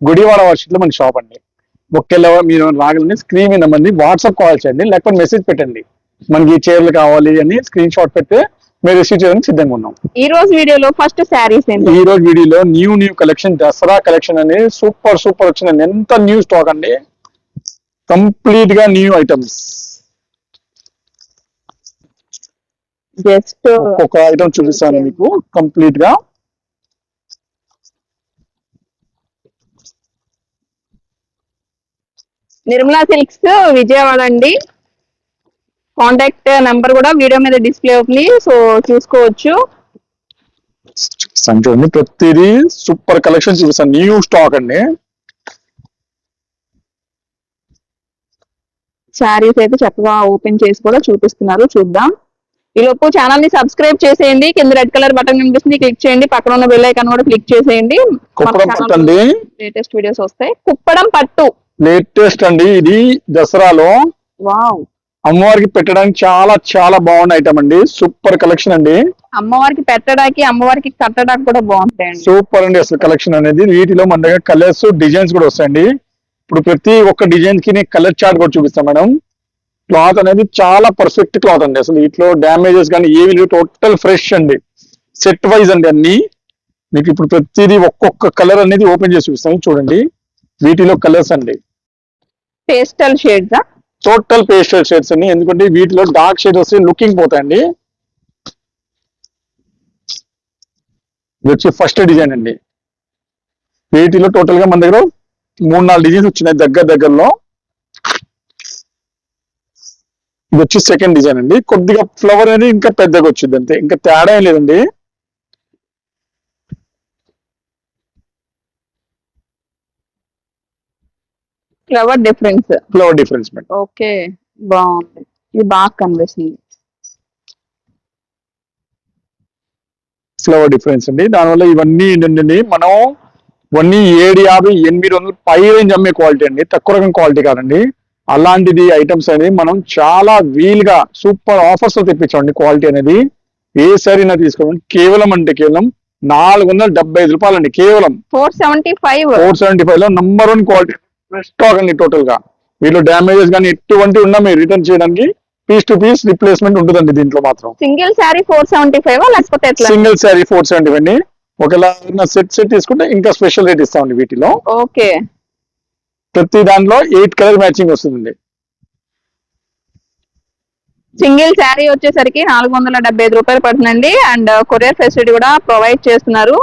గుడివాడ వర్షిట్లో మన షాప్ అండి. ఒకేలా మీరు రాగలని స్క్రీన్ మీద మంది వాట్సాప్ కాల్ చేయండి లేకపోతే మెసేజ్ పెట్టండి. మనకి ఈ చీరలు కావాలి అని స్క్రీన్ షాట్ పెడితే మేము రిసీవ్ చేయడానికి సిద్ధంగా ఉన్నాం. ఈ రోజు వీడియోలో ఫస్ట్ శారీస్ ఈ రోజు వీడియోలో new new collection Dasara collection అని సూపర్ సూపర్ వచ్చిందండి ఎంత న్యూ స్టాక్ అండి? కంప్లీట్గా న్యూ ఐటమ్స్ జస్ట్ ఒక్కొక్క ఐటమ్ చూపిస్తాను మీకు. కంప్లీట్గా నిర్మలా సిల్క్స్ విజయవాడ అండి. కాంటాక్ట్ నెంబర్ కూడా వీడియో మీద డిస్ప్లే అవుతుంది సో చూసుకోవచ్చు. చూడండి ప్రతిదీ సూపర్ కలెక్షన్ చూపిస్తాను న్యూ స్టాక్ అండి. శారీస్ అయితే చక్కగా ఓపెన్ చేసి కూడా చూపిస్తున్నారు చూద్దాం. ఈ లోపు ఛానల్ని సబ్స్క్రైబ్ చేసేయండి కింద రెడ్ కలర్ బటన్ కనిపిస్తుంది క్లిక్ చేయండి పక్కన ఉన్న బెల్ ఐకాన్ కూడా క్లిక్ చేసేయండి. లేటెస్ట్ వీడియోస్ వస్తాయి. కుప్పడం పట్టు. లేటెస్ట్ అండి ఇది దసరాలో. వావ్. అమ్మవారికి పెట్టడానికి చాలా చాలా బాగున్న ఐటమ్ అండి. సూపర్ కలెక్షన్ అండి. అమ్మవారికి పెట్టడానికి అమ్మవారికి కట్టడానికి కూడా బాగుంటాయండి. సూపర్ అండి అసలు కలెక్షన్ అనేది. వీటిలో మన దగ్గర కలర్స్ డిజైన్స్ కూడా వస్తాయండి. ఇప్పుడు ప్రతి ఒక్క డిజైన్కి కలర్ చార్ట్ కూడా చూపిస్తాం మేడం. క్లాత్ అనేది చాలా పర్ఫెక్ట్ క్లాత్ అండి. అసలు వీటిలో డ్యామేజెస్ కానీ ఏవి లేవు. టోటల్ ఫ్రెష్ అండి. సెట్ వైజ్ అండి అన్ని. మీకు ఇప్పుడు ప్రతిదీ ఒక్కొక్క కలర్ అనేది ఓపెన్ చేసి చూపిస్తాను. చూడండి. వీటిలో కలర్స్ అండి. Pastel shades? Total pastel shades అండి. ఎందుకంటే వీటిలో డార్క్ షేడ్స్ వస్తే లుకింగ్ పోతాయండి. ఇది వచ్చి ఫస్ట్ డిజైన్ అండి. వీటిలో టోటల్గా మన దగ్గర మూడు నాలుగు డిజైన్స్ వచ్చినాయి దగ్గర దగ్గరలో. ఇది వచ్చి సెకండ్ డిజైన్ అండి. కొద్దిగా ఫ్లవర్ అనేది ఇంకా పెద్దగా వచ్చింది అంతే. ఇంకా తేడా ఏం లేదండి. Flower difference flower difference madam okay బాగుంది. ఇది బాగా కనిపిస్తుంది. ఫ్లవర్ డిఫరెన్స్ అండి. దానివల్ల ఇవన్నీ ఏంటంటే మనం ఇవన్నీ ఏడు యాభై ఎనిమిది వందలు పై రేంజ్ అమ్మే క్వాలిటీ అండి. తక్కువ రకం క్వాలిటీ కాదండి. అలాంటిది ఐటమ్స్ అనేది మనం చాలా వీలుగా సూపర్ ఆఫర్స్తో తెప్పించామండి క్వాలిటీ అనేది. ఏ సరైనా తీసుకోండి. కేవలం అంటే కేవలం నాలుగు వందల డెబ్బై ఐదు రూపాయలు అండి కేవలం four seventy five four seventy ఫైవ్లో నంబర్ వన్ క్వాలిటీ స్టాక్ అండి టోటల్గా. వీళ్ళు డ్యామేజెస్ కానీ ఎటువంటి ఉన్నా మీరు రిటర్న్ చేయడానికి పీస్ టు పీస్ రిప్లేస్మెంట్ ఉంటుందండి దీంట్లో మాత్రం. Single sari four seventy five లేకపోతే single sari four seventy five ఒకవేళ సెట్ సెట్ తీసుకుంటే ఇంకా స్పెషల్ రేట్ ఇస్తామండి వీటిలో. ఓకే. ప్రతి దాంట్లో ఎయిట్ కలర్ మ్యాచింగ్ వస్తుందండి. సింగిల్ శారీ వచ్చేసరికి నాలుగు వందల డెబ్బై ఐదు రూపాయలు పడుతుందండి. అండ్ కొరియర్ ఫెసిలిటీ కూడా ప్రొవైడ్ చేస్తున్నారు.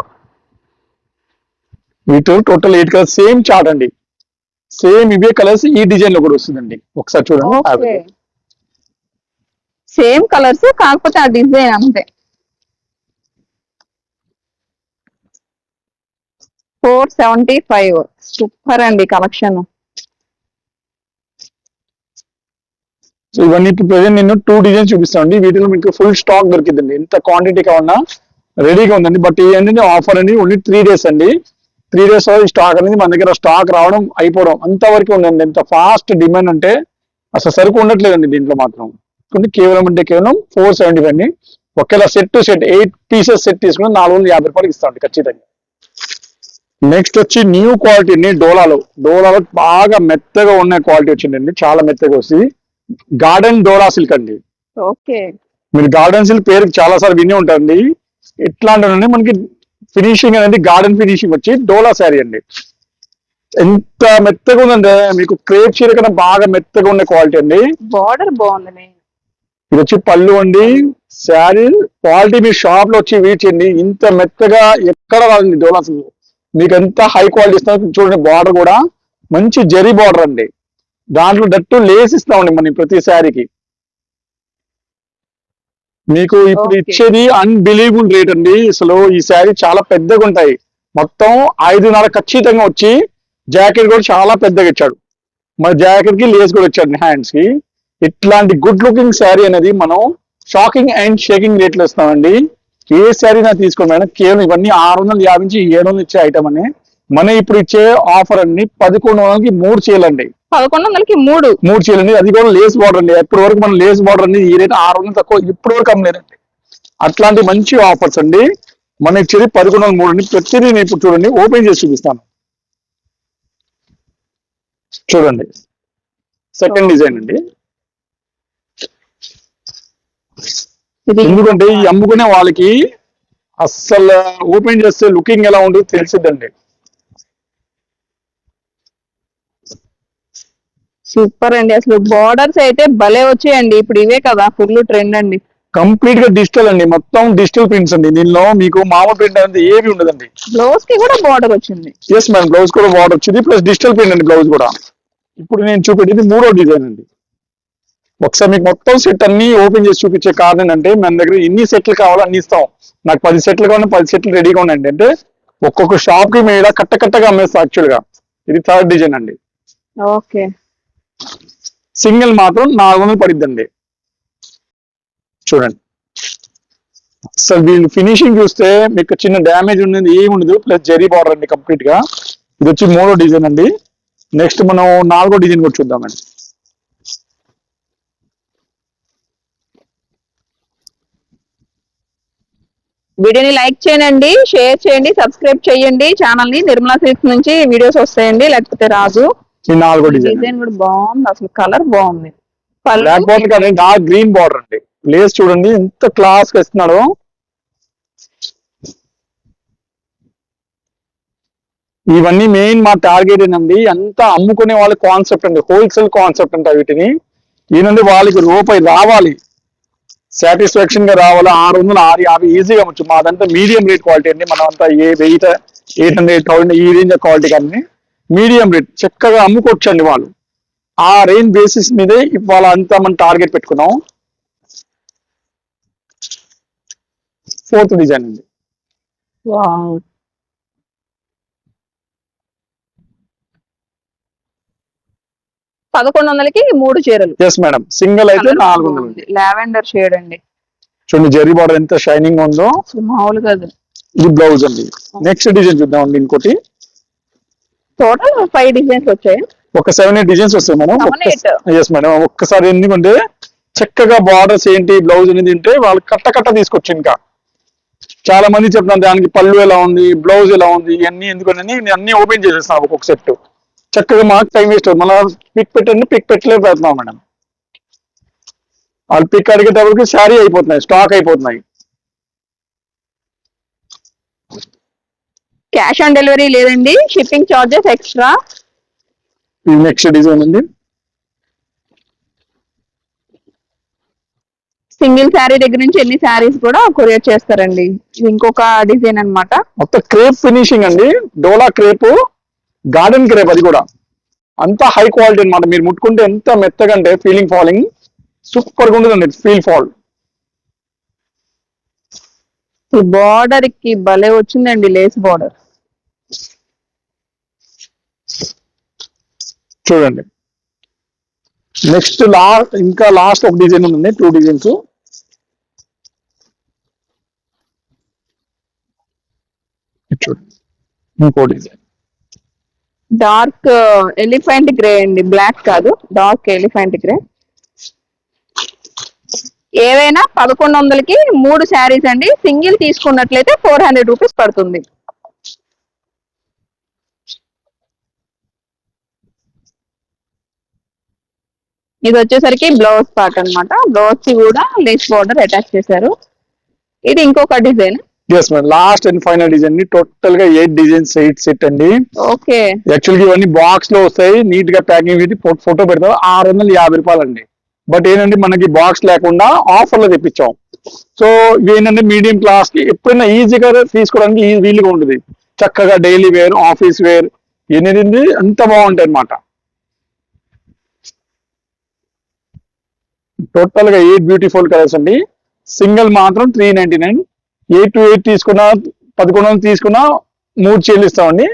వీటిలో total eight colours same chart అండి. సేమ్ ఇవే కలర్స్ ఈ డిజైన్లో కూడా వస్తుందండి. ఒకసారి చూడండి. సేమ్ కలర్స్ కాకపోతే ఆ డిజైన్ అంతే. Four seventy five. సూపర్ అండి కలెక్షన్. సో ఇవన్నీ ప్రెసెంట్ నేను టూ డిజైన్స్ చూపిస్తానండి. వీటిలో మీకు ఫుల్ స్టాక్ దొరికిందండి ఎంత క్వాంటిటీ కావాలన్నా రెడీగా ఉందండి. బట్ ఏంటంటే ఆఫర్ అనేది ఓన్లీ త్రీ డేస్ అండి. త్రీ డేస్ ఈ స్టాక్ అనేది మన దగ్గర స్టాక్ రావడం అయిపోవడం అంతవరకు ఉందండి ఎంత ఫాస్ట్ డిమాండ్ అంటే అసలు సరుకు ఉండట్లేదండి దీంట్లో మాత్రం. కొన్ని కేవలం అంటే కేవలం ఫోర్ సెవెంటీ ఫైవ్ అండి. ఒకేలా set to set eight pieces set తీసుకుని నాలుగు వందల యాభై రూపాయలకి ఇస్తామండి ఖచ్చితంగా. నెక్స్ట్ వచ్చి న్యూ క్వాలిటీ అండి డోలాలో. డోలాలో బాగా మెత్తగా ఉన్న క్వాలిటీ వచ్చిందండి. చాలా మెత్తగా వస్తుంది. గార్డెన్ డోలా సిల్క్ అండి. ఓకే. మీరు గార్డెన్ సిల్క్ పేరు చాలా సార్లు విని ఉంటారండి. ఇట్లాంటివన్నీ మనకి ఫినిషింగ్ అనేది గార్డెన్ ఫినిషింగ్ వచ్చి డోలా శారీ అండి. ఎంత మెత్తగా ఉందంటే మీకు క్రేప్ చీర కన్నా బాగా మెత్తగా ఉన్న క్వాలిటీ అండి. బార్డర్ బాగుంది ఇది వచ్చి పళ్ళు అండి. శారీ క్వాలిటీ మీ షాప్లో వచ్చి వీచండి. ఇంత మెత్తగా ఎక్కడ రాదండి డోలా సిల్క్ మీకు ఎంత హై క్వాలిటీ ఇస్తాం చూడండి బార్డర్ కూడా. మంచి జరీ బార్డర్ అండి. దాంట్లో డట్టు లేస్ ఇస్తామండి మనం ప్రతి శారీకి. మీకు ఇప్పుడు. ఇచ్చేది అన్బిలీవబుల్ రేట్ అండి. అసలు ఈ శారీ చాలా పెద్దగా ఉంటాయి. మొత్తం ఐదున్నర ఖచ్చితంగా వచ్చి జాకెట్ కూడా చాలా పెద్దగా ఇచ్చాడు. మన జాకెట్కి లేస్ కూడా ఇచ్చాడు హ్యాండ్స్కి. ఇట్లాంటి గుడ్ లుకింగ్ శారీ అనేది మనం షాకింగ్ అండ్ షేకింగ్ రేట్లు ఇస్తామండి. ఏ శారీ నా తీసుకోండి మేడం. కేవలం ఇవన్నీ ఆరు వందల యాభై నుంచి ఏడు వందలు ఇచ్చే ఐటమ్ అని. మన ఇప్పుడు ఇచ్చే ఆఫర్ అండి పదకొండు వందలకి మూడు చీలండి పదకొండు వందలకి మూడు. మూడు చీలండి అది కూడా లేస్ బార్డర్ అండి. ఎప్పటి వరకు మనం లేస్ బార్డర్ అండి ఈ రేట్ ఆరు వందలు తక్కువ ఇప్పటి వరకు అమ్మలేదండి. అట్లాంటి మంచి ఆఫర్స్ అండి. మన ఇచ్చేది పదకొండు వందల మూడు అండి. ప్రతిదీ నేను ఇప్పుడు చూడండి. ఓపెన్ చేసి చూపిస్తాను. చూడండి. సెకండ్ డిజైన్ అండి. ఎందుకంటే ఈ అమ్ముకునే వాళ్ళకి అస్సలు ఓపెన్ చేస్తే లుకింగ్ ఎలా ఉంటుందో తెలిసిద్దండి. సూపర్ అండి. అసలు బార్డర్స్ అయితే భలే వచ్చాయండి. ఇప్పుడు ఇవే కదా ఫుల్ ట్రెండ్ అండి. కంప్లీట్గా డిజిటల్ అండి. మొత్తం డిజిటల్ ప్రింట్స్ అండి. దీనిలో మీకు మామూలు ప్రింట్ అనేది ఏమి ఉండదండి. బ్లౌజ్కి కూడా బార్డర్ వచ్చింది. ఎస్ మేడం బ్లౌజ్ కూడా బార్డర్ వచ్చింది. ప్లస్ డిజిటల్ ప్రింట్ అండి బ్లౌజ్ కూడా. ఇప్పుడు నేను చూపెట్టేది మూడో డిజైన్ అండి. ఒకసారి మీకు మొత్తం సెట్ అన్ని ఓపెన్ చేసి చూపించే కారణం ఏంటంటే మన దగ్గర ఎన్ని సెట్లు కావాలో అన్ని ఇస్తాం. నాకు పది సెట్లు కావాలి పది సెట్లు రెడీగా ఉన్నాయండి. అంటే ఒక్కొక్క షాప్కి ఇలా కట్ట కట్టగా అమ్మేస్తాం యాక్చువల్గా. ఇది థర్డ్ డిజైన్ అండి. ఓకే సింగిల్ మాత్రం నాలుగు వందలు పడిద్దండి. చూడండి. అసలు వీళ్ళు ఫినిషింగ్ చూస్తే మీకు చిన్న డ్యామేజ్ ఉన్నది ఏమి ఉండదు ప్లస్ జెరీ బార్డర్ అండి కంప్లీట్గా ఇది వచ్చి మూడో డిజైన్ అండి. నెక్స్ట్ మనం నాలుగో డిజైన్ కూడా చూద్దామండి. వీడియోని లైక్ చేయండి షేర్ చేయండి సబ్స్క్రైబ్ చేయండి. ఛానల్ని నిర్మలా సిల్క్స్ నుంచి వీడియోస్ వస్తాయండి లేకపోతే రాజు. ఈ నాలుగో డిజైన్. కూడా బాగుంది. అసలు కలర్ బాగుంది. బ్లాక్ కానీ డార్క్ గ్రీన్ బార్డర్ అండి. లేస్ చూడండి ఎంత క్లాస్గా ఇస్తున్నాడు. ఇవన్నీ మెయిన్ మా టార్గెట్ ఏంటండి అంతా అమ్ముకునే వాళ్ళ కాన్సెప్ట్ అండి. హోల్సేల్ కాన్సెప్ట్ అంట వీటిని. ఈయనండి వాళ్ళకి రూపాయి రావాలి. సాటిస్ఫాక్షన్గా రావాలి? ఆరు వందలు ఆరు యాభై ఈజీగా అమ్మచ్చు. మాదంతా మీడియం రేట్ క్వాలిటీ అండి. మనం అంతా ఏ వెయిట్ ఎయిట్ హండ్రెడ్ థౌసండ్ ఈ రేంజ్ క్వాలిటీ కానీ మీడియం రేట్ చక్కగా అమ్ముకోవచ్చండి వాళ్ళు. ఆ రేంజ్ బేసిస్ మీదే ఇవాళ అంతా మనం టార్గెట్ పెట్టుకున్నాం. ఫోర్త్ డిజైన్ అండి. వావ్. పదకొండు వందలకి మూడు చీరలు. ఎస్ మేడం సింగిల్ అయితే నాలుగు వందలు. లావెండర్ షేడ్ అండి. చూడండి జరీ బార్డర్ ఎంత షైనింగ్ ఉందో. మామూలుగా కాదు. ఇది బ్లౌజ్ అండి. నెక్స్ట్ డిజైన్ చూద్దామండి ఇంకోటి. టోటల్ ఫైవ్ డిజైన్స్ వచ్చాయి? ఒక సెవెన్ ఎయిట్ డిజైన్స్ వస్తాయి మేడం. Yes madam. ఒక్కసారి ఎందుకంటే చక్కగా బార్డర్స్ ఏంటి బ్లౌజ్ అనేది ఉంటే వాళ్ళు కట్ట కట్ట తీసుకొచ్చి ఇంకా. చాలా మంది చెప్తాను దానికి పళ్ళు ఎలా ఉంది బ్లౌజ్ ఎలా ఉంది ఇవన్నీ ఎందుకని నేను అన్ని ఓపెన్ చేసేస్తాను ఒక్కొక్క సెట్ చక్కగా మాకు టైం వేస్ట్ మళ్ళీ పిక్ పెట్టండి పిక్ పెట్టలేదు పెడుతున్నాం మేడం. వాళ్ళు పిక్ అడిగేటప్పటికి శారీ అయిపోతున్నాయి స్టాక్ అయిపోతున్నాయి. క్యాష్ ఆన్ డెలివరీ లేదండి. Shipping charges extra. Next design అండి. సింగిల్ శారీ దగ్గర నుంచి ఎన్ని శారీస్ కూడా కొరియర్ చేస్తారండి. ఇది ఇంకొక డిజైన్ అన్నమాట. మొత్తం క్రేప్ ఫినిషింగ్ అండి. డోలా క్రేప్ గార్డెన్ క్రేప్ అది కూడా. అంత హై క్వాలిటీ అన్నమాట. మీరు ముట్టుకుంటే ఎంత మెత్తగా అంటే ఫీలింగ్ ఫాలింగ్. సూపర్గా ఉంటుందండి ఫీల్ ఫాల్. ఈ బార్డర్కి భలే వచ్చిందండి లేస్ బార్డర్. చూడండి. నెక్స్ట్ లాస్ట్ ఇంకా లాస్ట్ ఒక డిజైన్ ఉంది టూ డిజైన్స్ చూడండి ఇంకో డిజైన్ డార్క్ ఎలిఫెంట్ గ్రే అండి బ్లాక్ కాదు డార్క్ ఎలిఫెంట్ గ్రే ఏవైనా పదకొండు వందలకి మూడు శారీస్ అండి సింగిల్ తీసుకున్నట్లయితే ఫోర్ హండ్రెడ్ రూపీస్ పడుతుంది. ఇది వచ్చేసరికి బ్లౌజ్ పార్ట్ అన్నమాట. బ్లౌజ్కి కూడా లేస్ బార్డర్ అటాచ్ చేశారు. ఇది ఇంకొక design. Yes madam last and final design టోటల్గా ఎయిట్ డిజైన్స్ ఎయిట్ సెట్ అండి. ఓకే యాక్చువల్గా ఇవన్నీ బాక్స్లో వస్తాయి. నీట్గా ప్యాకింగ్ ఫో- ఫోటో పెడతారు. ఆరు వందల యాభై రూపాయలు అండి బట్ ఏంటంటే మనకి బాక్స్ లేకుండా ఆఫర్లో తెప్పించాం. సో ఇవి ఏంటంటే మీడియం క్లాస్కి ఎప్పుడైనా ఈజీగా తీసుకోవడానికి వీలుగా ఉంటుంది. చక్కగా డైలీ వేర్ ఆఫీస్ వేర్ ఎనిమిది అంత బాగుంటాయి అన్నమాట. టోటల్గా ఎయిట్ బ్యూటిఫుల్ కలర్స్ అండి. సింగిల్ మాత్రం three ninety nine eight to eight తీసుకున్న పదకొండు వందలు తీసుకున్న మూడు చీరలు ఇస్తామండి.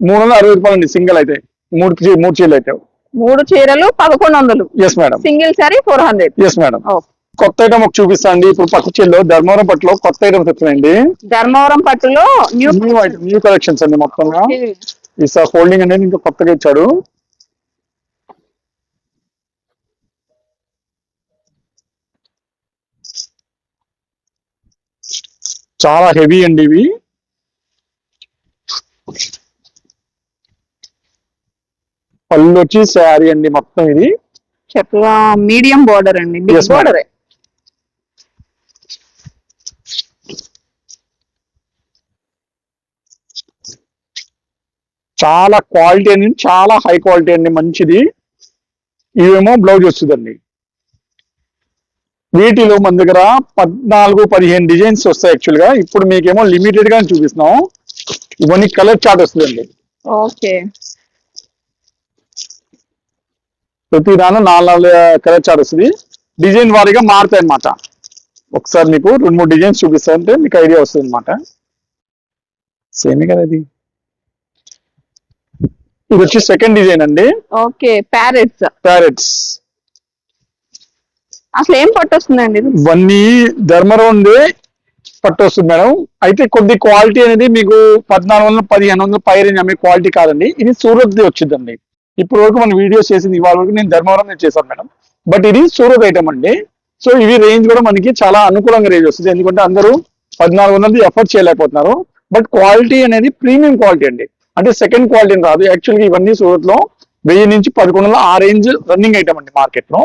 మూడు వందల అరవై రూపాయలు అండి సింగిల్ అయితే. మూడు మూడు చీరలు అయితే. మూడు చీరలు పదకొండు వందలు. Yes madam single sari four hundred yes madam కొత్త ఐటమ్ ఒక చూపిస్తా అండి. ఇప్పుడు పక్క చీరలో ధర్మవరం పట్టులో కొత్త ఐటమ్స్ వచ్చినాయండి ధర్మవరం పట్టులో న్యూ న్యూ ఐటమ్ కలెక్షన్స్ అండి మొత్తంగా. ఈసారి ఫోల్డింగ్ అనేది ఇంకా కొత్తగా ఇచ్చాడు. చాలా హెవీ అండి ఇవి. పళ్ళు వచ్చి శారీ అండి మొత్తం ఇది. చక్కగా మీడియం బోర్డర్ అండి. బోర్డర్. చాలా క్వాలిటీ అండి చాలా హై క్వాలిటీ అండి మంచిది. ఇవేమో బ్లౌజ్ వస్తుందండి. వీటిలో మన దగ్గర పద్నాలుగు పదిహేను డిజైన్స్ వస్తాయి యాక్చువల్గా. ఇప్పుడు మీకేమో లిమిటెడ్గా చూపిస్తున్నాం. ఇవన్నీ కలర్ చార్ట్ వస్తుందండి. ఓకే. ప్రతి దానిలో నాలుగు నాలుగు కలర్ చార్ట్ వస్తుంది. డిజైన్ వారీగా మారుతాయి అన్నమాట. ఒకసారి మీకు రెండు మూడు డిజైన్స్ చూపిస్తారంటే మీకు ఐడియా వస్తుంది అనమాట సేమే కదా ఇది. ఇది వచ్చి సెకండ్ డిజైన్ అండి. ఓకే ప్యారెట్స్ ప్యారెట్స్ అసలు ఏం పట్టు వస్తుందండి ఇది ఇవన్నీ ధర్మరోందే పట్టు వస్తుంది మేడం. అయితే కొద్ది క్వాలిటీ అనేది మీకు పద్నాలుగు వందలు పదిహేను వందలు పై రేంజ్ అమ్మే క్వాలిటీ కాదండి. ఇది సూరత్ వచ్చిందండి. ఇప్పుడు వరకు మనం వీడియోస్ చేసింది ఇవాళ వరకు నేను ధర్మవరం నేను చేశాను మేడం. బట్ ఇది సూరత్ ఐటమ్ అండి. సో ఇవి రేంజ్ కూడా మనకి చాలా అనుకూలంగా రేంజ్ వస్తుంది. ఎందుకంటే అందరూ పద్నాలుగు వందలది ఎఫర్ట్ చేయలేకపోతున్నారు. బట్ క్వాలిటీ అనేది ప్రీమియం క్వాలిటీ అండి. అంటే సెకండ్ క్వాలిటీ రాదు. యాక్చువల్గా ఇవన్నీ సూరత్లో వెయ్యి నుంచి పదకొండు ఆ రేంజ్ రన్నింగ్ ఐటమ్ అండి మార్కెట్లో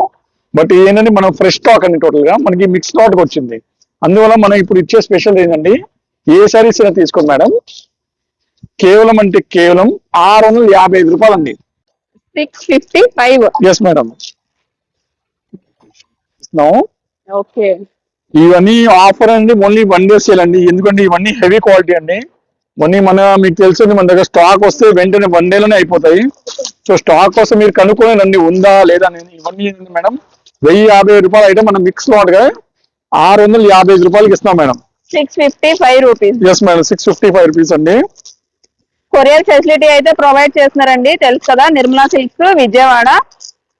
బట్ ఏంటంటే మనం ఫ్రెష్ స్టాక్ అండి టోటల్గా. మనకి మిక్స్ స్టాక్ వచ్చింది. అందువల్ల మనం ఇప్పుడు ఇచ్చే స్పెషల్ ఏంటండి ఏ సారీస్ అయినా తీసుకోండి మేడం కేవలం అంటే కేవలం ఆరు వందల యాభై ఐదు రూపాయలు అండి six fifty five yes madam okay ఇవన్నీ ఆఫర్ అండి ఓన్లీ వన్ డే సేల్ అండి. ఎందుకంటే ఇవన్నీ హెవీ క్వాలిటీ అండి. ఇవన్నీ మన మీకు తెలుసు మన దగ్గర స్టాక్ వస్తే వెంటనే వన్ డేలోనే అయిపోతాయి. సో స్టాక్ కోసం మీరు కనుక్కొని రండి ఉందా లేదా ఇవన్నీ మేడం వెయ్యి యాభై రూపాయలు అయితే మనం మిక్స్గా ఆరు వందల యాభై ఐదు రూపాయలకి ఇస్తున్నాం madam. Six fifty five rupees yes madam. Six fifty five rupees అండి. కొరియర్ ఫెసిలిటీ అయితే ప్రొవైడ్ చేస్తున్నారండి. తెలుసు కదా నిర్మలా సిల్క్స్ విజయవాడ.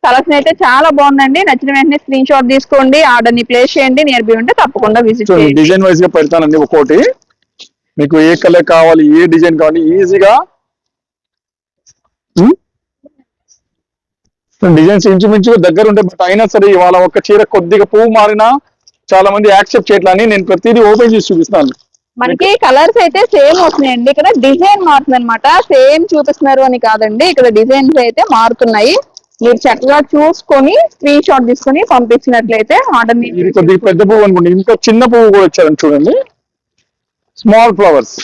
కలెక్షన్ అయితే చాలా బాగుందండి. నచ్చిన వెంటనే స్క్రీన్ షాట్ తీసుకోండి. ఆర్డర్ని ప్లేస్ చేయండి. నియర్ బై ఉంటే తప్పకుండా విజిట్ చేయండి. డిజైన్ వైజ్గా పెడతానండి ఒక్కోటి. మీకు ఏ కలర్ కావాలి ఏ డిజైన్ కావాలి ఈజీగా డిజైన్స్ ఇంచుమించుగా దగ్గర ఉంటే బట్ అయినా సరే ఇవాళ ఒక చీర కొద్దిగా పువ్వు మారినా చాలా మంది యాక్సెప్ట్ చేయట్లని నేను ప్రతిదీ ఓపెన్ చేసి చూపిస్తాను. మనకి కలర్స్ అయితే సేమ్ వస్తున్నాయండి. ఇక్కడ డిజైన్ మారుతుంది అనమాట సేమ్ చూపిస్తున్నారు అని కాదండి. ఇక్కడ డిజైన్స్ అయితే మారుతున్నాయి. మీరు చక్కగా చూసుకొని స్క్రీన్ షాట్ తీసుకొని పంపించినట్లయితే ఆర్డర్ పెద్ద పువ్వు అనుకోండి. ఇంకా చిన్న పువ్వు కూడా వచ్చారని చూడండి. స్మాల్ ఫ్లవర్స్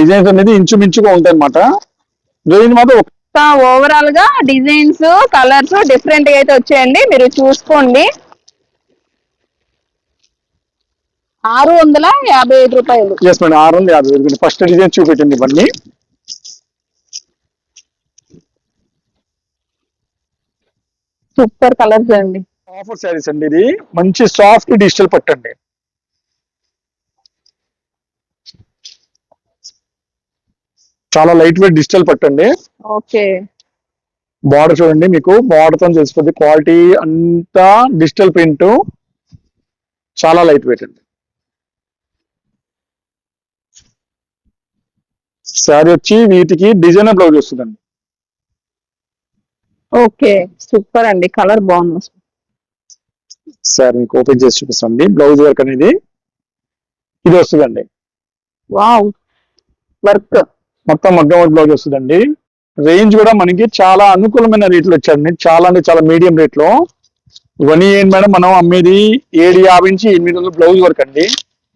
డిజైన్స్ అనేది ఇంచుమించుగా ఉంటాయి అన్నమాట రేంజ్ మాత్రం ఓవరాల్గా డిజైన్స్ కలర్స్ డిఫరెంట్గా అయితే వచ్చాయండి. మీరు చూసుకోండి. ఆరు వందల యాభై ఐదు రూపాయలు. ఎస్ మేడం ఆరు వందల యాభై వేలు ఫస్ట్ డిజైన్ చూపెట్టండి ఇవన్నీ. సూపర్ కలర్స్ అండి. ఆఫర్ శారీస్ అండి ఇది. మంచి సాఫ్ట్ డిజిటల్ పట్టండి చాలా లైట్ వెయిట్ డిజిటల్ పట్టండి. ఓకే. బార్డర్ చూడండి మీకు బార్డర్తో తెలిసిపోద్ది. క్వాలిటీ అంతా డిజిటల్ ప్రింట్ చాలా లైట్ వెయిట్ అండి. శారీ వచ్చి వీటికి డిజైనర్ బ్లౌజ్ వస్తుందండి. ఓకే సూపర్ అండి. కలర్ బాగుంది. శారీ మీకు ఓపెన్ చేసి చూపిస్తాండి బ్లౌజ్ వర్క్ అనేది. ఇది వస్తుందండి. వావ్ వర్క్ మొత్తం మగ్గం వర్క్ బ్లౌజ్ వస్తుందండి. రేంజ్ కూడా మనకి చాలా అనుకూలమైన రేట్లు వచ్చాయండి. చాలా అంటే చాలా మీడియం రేట్లో. ఇవన్నీ ఏంటి మేడం? మనం అమ్మేది ఏడు యాభై నుంచి ఎనిమిది వందల బ్లౌజ్ వర్క్ అండి.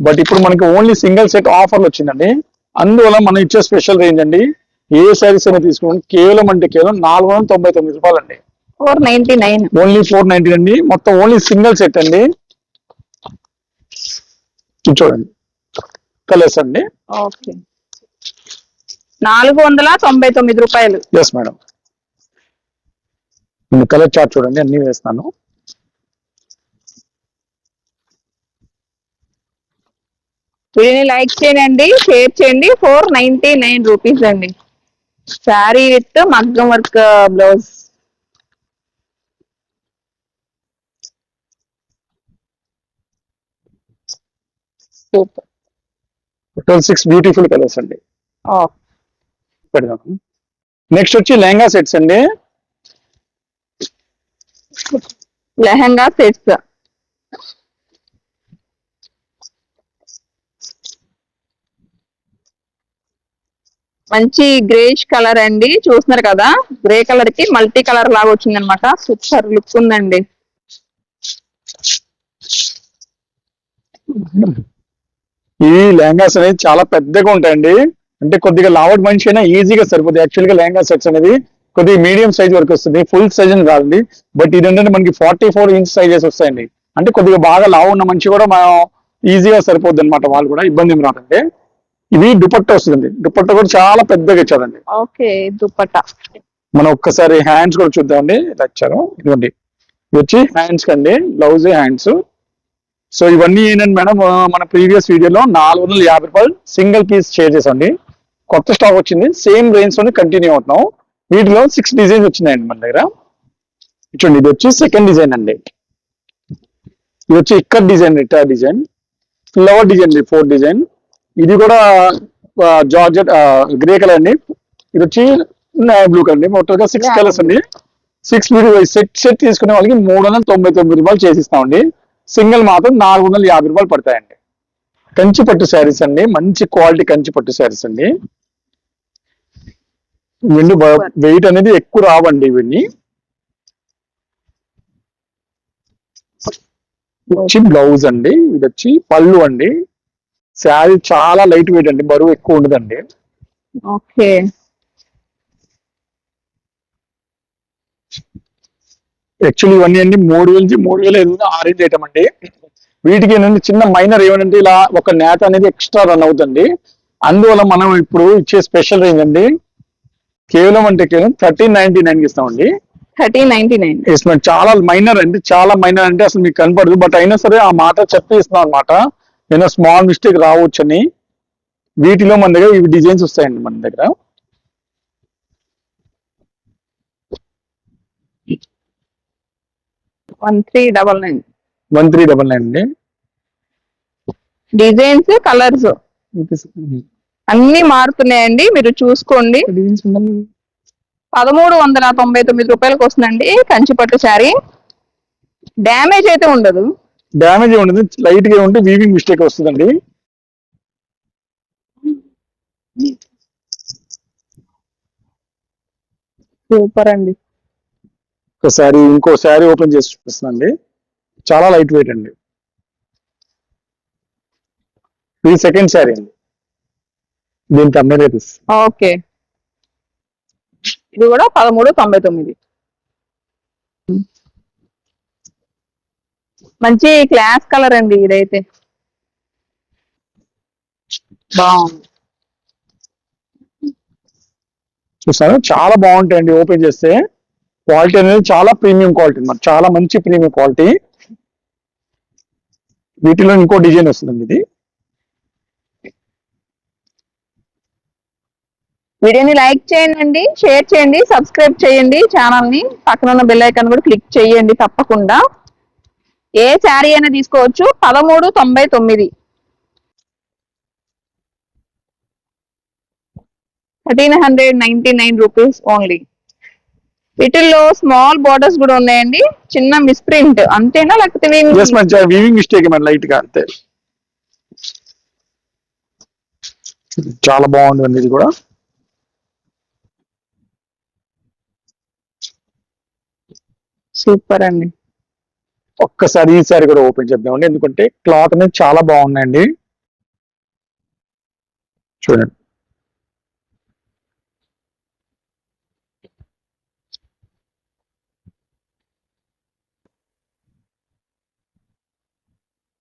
బట్ ఇప్పుడు మనకి ఓన్లీ సింగిల్ సెట్ ఆఫర్లు వచ్చిందండి. అందువల్ల మనం ఇచ్చే స్పెషల్ రేంజ్ అండి. ఏ శారీస్ అయినా తీసుకోండి. కేవలం అంటే కేవలం నాలుగు వందల తొంభై తొమ్మిది రూపాయలు అండి four ninety nine only four ninety అండి. మొత్తం ఓన్లీ సింగిల్ సెట్ అండి. చూడండి. కలర్స్ అండి. ఓకే నాలుగు వందల తొంభై తొమ్మిది రూపాయలు. ఎస్ మేడం కలర్ చార్ట్ చూడండి అన్ని వేస్తాను. వీడిని లైక్ చేయండి షేర్ చేయండి ఫోర్ నైన్టీ నైన్ రూపీస్ అండి. శారీ విత్ మగ్గం work blouse. Super total six beautiful colours అండి పెడదాం. నెక్స్ట్ వచ్చి లెహంగా సెట్స్ అండి. లెహంగా సెట్స్ మంచి గ్రేష్ కలర్ అండి. చూస్తున్నారు కదా? గ్రే కలర్కి మల్టీ కలర్ లాగా వచ్చింది అనమాట సూపర్ లుక్ ఉందండి. ఈ లెహంగాస్ అనేది చాలా పెద్దగా ఉంటాయండి. అంటే కొద్దిగా లావడ్ మనిషి అయినా ఈజీగా సరిపోతుంది యాక్చువల్గా లెహంగా సెట్స్ అనేది కొద్దిగా మీడియం సైజ్ వరకు వస్తుంది. ఫుల్ సైజ్ అని కాదండి. బట్ ఇది ఏంటంటే మనకి ఫార్టీ ఫోర్ ఇంచ్ సైజెస్ వస్తాయండి. అంటే కొద్దిగా బాగా లావు ఉన్న మనిషి కూడా మనం ఈజీగా సరిపోద్ది అనమాట వాళ్ళు కూడా. ఇబ్బంది ఏం రాదండి. ఇది దుపట్ట వస్తుంది దుపట్ట కూడా చాలా పెద్దగా ఇచ్చారండి. ఓకే దుప్పట్టా మనం ఒక్కసారి హ్యాండ్స్ కూడా చూద్దామండి. ఇలా ఇచ్చారు. ఇదిగోండి. ఇది వచ్చి హ్యాండ్స్ కండి బ్లౌజ్ హ్యాండ్స్ సో ఇవన్నీ ఏంటంటే మేడం? మన ప్రీవియస్ వీడియోలో నాలుగు వందల యాభై రూపాయలు సింగిల్ పీస్ షేర్ చేసండి కొత్త స్టాక్ వచ్చింది. సేమ్ రేంజ్లోనే కంటిన్యూ అవుతున్నాం. వీటిలో సిక్స్ డిజైన్స్ వచ్చినాయండి మన దగ్గర. చూడండి ఇది వచ్చి సెకండ్ డిజైన్ అండి. ఇది వచ్చి ఇక్కడ డిజైన్ ఇట్టా design flower design four design ఇది కూడా జార్జెట్ గ్రే కలర్ అండి. ఇది వచ్చి బ్లూ కలర్ అండి. మొత్తం సిక్స్. కలర్స్ అండి. సిక్స్ సెట్ సెట్ తీసుకునే వాళ్ళకి మూడు వందల తొంభై తొమ్మిది రూపాయలు చేసిస్తామండి సింగిల్ మాత్రం నాలుగు వందల యాభై రూపాయలు పడతాయండి. కంచి పట్టు శారీస్ అండి. మంచి క్వాలిటీ కంచి పట్టు శారీస్ అండి. ఇవన్నీ వెయిట్ అనేది ఎక్కువ రావండి ఇవన్నీ. వచ్చి బ్లౌజ్ అండి ఇది వచ్చి పళ్ళు అండి. శారీ చాలా లైట్ వెయిట్ అండి బరువు ఎక్కువ ఉండదండి. ఓకే. యాక్చువల్లీ ఇవన్నీ అండి మూడు వేల నుంచి మూడు వేల ఐదు వందలు ఆరేంజ్ ఐటమ్ అండి వీటికి ఏంటంటే చిన్న మైనర్ ఏమంటే ఇలా ఒక నేత అనేది ఎక్స్ట్రా రన్ అవుతుంది అందువల్ల మనం ఇప్పుడు ఇచ్చే స్పెషల్ రేంజ్ అండి. కేవలం అంటే కేవలం థర్టీన్ నైన్టీ నైన్ ఇస్తామండి. థర్టీన్ నైన్టీ నైన్ ఎస్మెంట్ చాలా మైనర్ అండి. చాలా మైనర్ అంటే అసలు మీకు కనపడదు. బట్ అయినా సరే ఆ మాట చెప్పి ఇస్తున్నాం అనమాట ఏదైనా స్మాల్ మిస్టేక్ రావచ్చని. వీటిలో మన దగ్గర ఇవి డిజైన్స్ వస్తాయండి మన దగ్గర. One three double nine one three double nine అండి. డిజైన్స్ కలర్స్ అన్ని మారుతున్నాయండి. మీరు చూసుకోండి. పదమూడు వందల తొంభై తొమ్మిది రూపాయలకు వస్తుందండి. కంచిపట్టు శారీ. డ్యామేజ్ అయితే ఉండదు. డ్యామేజ్ ఉండదు. లైట్గా ఉంటే వీవింగ్ మిస్టేక్ వస్తుందండి. సూపర్ అండి. ఒక శారీ ఇంకో శారీ ఓపెన్ చేసి చూపిస్తుందండి. చాలా లైట్ వెయిట్ అండి. ఇది సెకండ్ శారీ అండి. దీనికి అమ్మే రేట్ ఓకే. ఇది కూడా పదమూడు తొంభై తొమ్మిది. మంచి క్లాస్ కలర్ అండి ఇదైతే. బాగుంది. చూసారా? చాలా బాగుంటాయండి ఓపెన్ చేస్తే. క్వాలిటీ అనేది చాలా ప్రీమియం క్వాలిటీ అన్నమాట. చాలా మంచి ప్రీమియం క్వాలిటీ. వీటిలో ఇంకో డిజైన్ వస్తుందండి ఇది. వీడియోని లైక్ చేయండి షేర్ చేయండి సబ్స్క్రైబ్ చేయండి ఛానల్ని పక్కన ఉన్న బెల్ ఐకాన్ కూడా క్లిక్ చేయండి తప్పకుండా. ఏ శారీ అయినా తీసుకోవచ్చు. పదమూడు తొంభై తొమ్మిది. Thirteen hundred ninety nine rupees only. వీటిల్లో స్మాల్ బోర్డర్స్ కూడా ఉన్నాయండి. చిన్న మిస్ప్రింట్. అంతేనా? లేకపోతే వీవింగ్ మిస్టేక్ లైట్గా అంతే. చాలా బాగుందండి ఇది కూడా. సూపర్ అండి. ఒక్కసారి ఈ సారీ కూడా ఓపెన్ చేద్దామండి. ఎందుకంటే క్లాత్ అనేది చాలా బాగున్నాయండి చూడండి.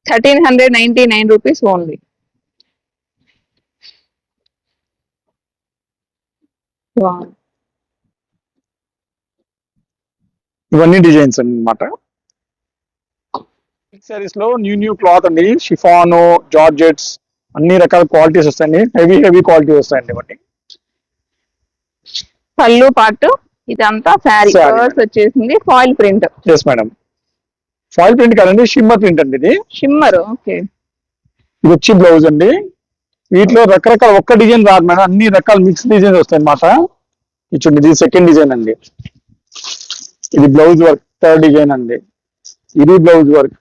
Thirteen hundred ninety nine rupees only. ఇవన్నీ డిజైన్స్ అన్నమాట. సారీస్లో న్యూ న్యూ క్లాత్ అండి. షిఫాను జార్జెట్స్ అన్ని రకాల క్వాలిటీస్ వస్తాయండి. హెవీ హెవీ క్వాలిటీ వస్తాయండి ఇవన్నీ. పళ్ళు పాటు ఇదంతా శారీ. కలర్స్ వచ్చేసింది foil print yes madam foil print కాదండి షిమ్మర్ ప్రింట్ అండి ఇది. షిమ్మర్ ఓకే ఇది వచ్చి బ్లౌజ్ అండి. వీటిలో రకరకాల ఒక్క డిజైన్ రాదు మేడం అన్ని రకాల మిక్స్ డిజైన్స్ వస్తాయి అన్నమాట ఇది చూడండి ఇది సెకండ్ డిజైన్ అండి. ఇది బ్లౌజ్ వర్క్ థర్డ్ డిజైన్ అండి. ఇది బ్లౌజ్ వర్క్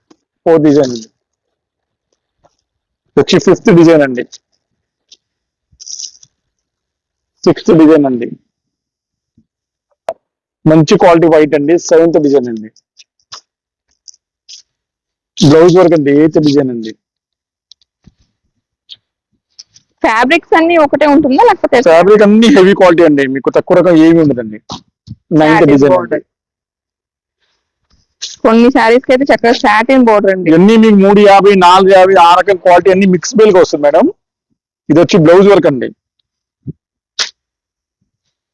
ఫోర్త్ డిజైన్ అండి వచ్చి ఫిఫ్త్ డిజైన్ అండి. సిక్స్త్ డిజైన్ అండి. మంచి క్వాలిటీ వైట్ అండి సెవెంత్ డిజైన్ అండి. బ్లౌజ్ వర్క్ అండి ఎయిత్ డిజైన్ అండి. ఫ్యాబ్రిక్స్ అన్ని ఒకటే ఉంటుందా? లేకపోతే ఫ్యాబ్రిక్ అన్ని హెవీ క్వాలిటీ అండి మీకు తక్కువ రకం ఏమి ఉండదండి. Ninth design border. కొన్ని శారీస్కి అయితే చక్కగా సాటిన్ బోర్డర్ అండి. ఇవన్నీ మీకు మూడు యాభై నాలుగు యాభై ఆ రకం క్వాలిటీ అన్ని మిక్స్ బిల్గా వస్తుంది మేడం. ఇది వచ్చి బ్లౌజ్ వర్క్ అండి.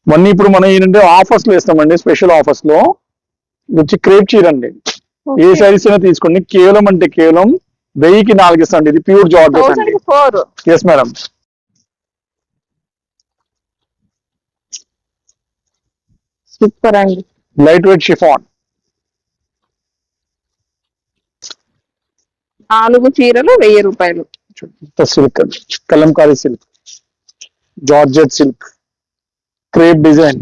ఇవన్నీ ఇప్పుడు మనం ఏంటంటే ఆఫర్స్లో ఇస్తామండి స్పెషల్ ఆఫర్స్లో. ఇది వచ్చి క్రేప్ చీర అండి. ఏ సారీస్ అయినా తీసుకోండి. కేవలం అంటే కేవలం వెయ్యికి నాలుగు ఇస్తాండి ఇది pure georgette yes madam super అండి. లైట్ వెయిట్ షిఫాన్ నాలుగు చీరలు వెయ్యి రూపాయలు. Silk kalamkari silk georgette silk crepe design.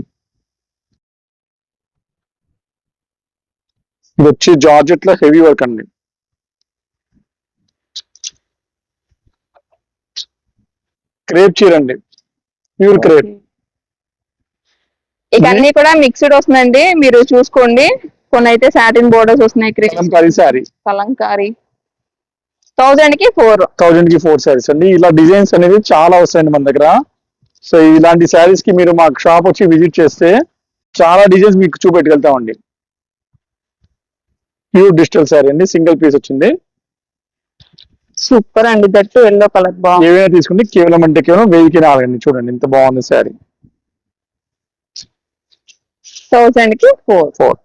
ఇది వచ్చి జార్జెట్లో హెవీ వర్క్ అండి. క్రేప్ చీర అండి. Pure crepe. ఇక అన్ని కూడా మిక్స్డ్ వస్తుందండి. మీరు చూసుకోండి. కొన్ని అయితే సాటిన్ బోర్డర్స్ వస్తున్నాయి కలంకారీ శారీ. కలంకారీ. థౌజండ్కి ఫోర్ థౌజండ్కి ఫోర్ శారీస్ అండి. ఇలా డిజైన్స్ అనేది చాలా వస్తాయండి మన దగ్గర. సో ఇలాంటి శారీస్కి మీరు మా షాప్ వచ్చి విజిట్ చేస్తే చాలా డిజైన్స్ మీకు చూపెట్టగలుగుతామండి. ప్యూర్ డిజిటల్ శారీ అండి. సింగిల్ పీస్ వచ్చింది. సూపర్ అండి. దట్టు ఎల్లో కలర్ బాగుంది. ఏవైనా తీసుకుంటే కేవలం అంటే కేవలం వెయ్యికి నాలుగండి. చూడండి ఎంత బాగుంది శారీ థౌజండ్కి ఫోర్ ఫోర్